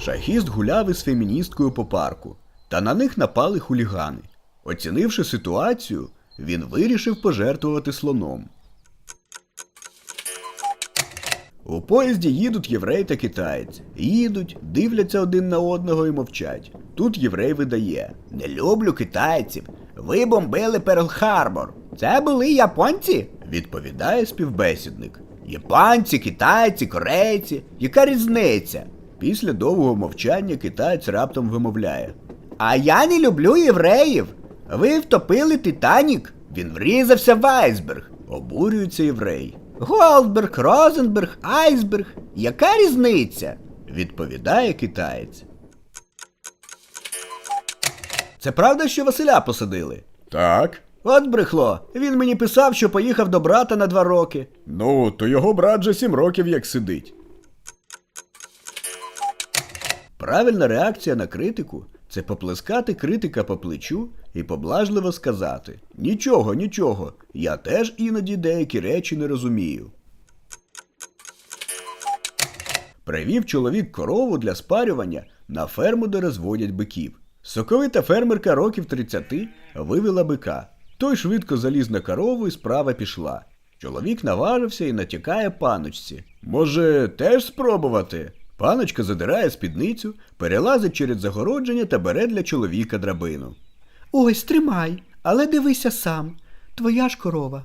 Шахіст гуляв із феміністкою по парку, та на них напали хулігани. Оцінивши ситуацію, він вирішив пожертвувати слоном. У поїзді їдуть єврей та китаєць. Їдуть, дивляться один на одного і мовчать. Тут єврей видає: Не люблю китайців. Ви бомбили Перл-Харбор. Це були японці? відповідає співбесідник. Японці, китайці, корейці. Яка різниця? Після довгого мовчання китаєць раптом вимовляє. А я не люблю євреїв. Ви втопили Титанік. Він врізався в айсберг. Обурюється єврей. Голдберг, Розенберг, айсберг. Яка різниця? відповідає китаєць. Це правда, що Василя посадили? Так. От брехло. Він мені писав, що поїхав до брата на два роки. Ну, то його брат же сім років як сидить. Правильна реакція на критику це поплескати критика по плечу і поблажливо сказати: Нічого, нічого, я теж іноді деякі речі не розумію. Привів чоловік корову для спарювання на ферму, де розводять биків. Соковита фермерка років 30 вивела бика. Той швидко заліз на корову і справа пішла. Чоловік наважився і натякає паночці. Може, теж спробувати? Паночка задирає спідницю, перелазить через загородження та бере для чоловіка драбину. Ось тримай, але дивися сам. Твоя ж корова.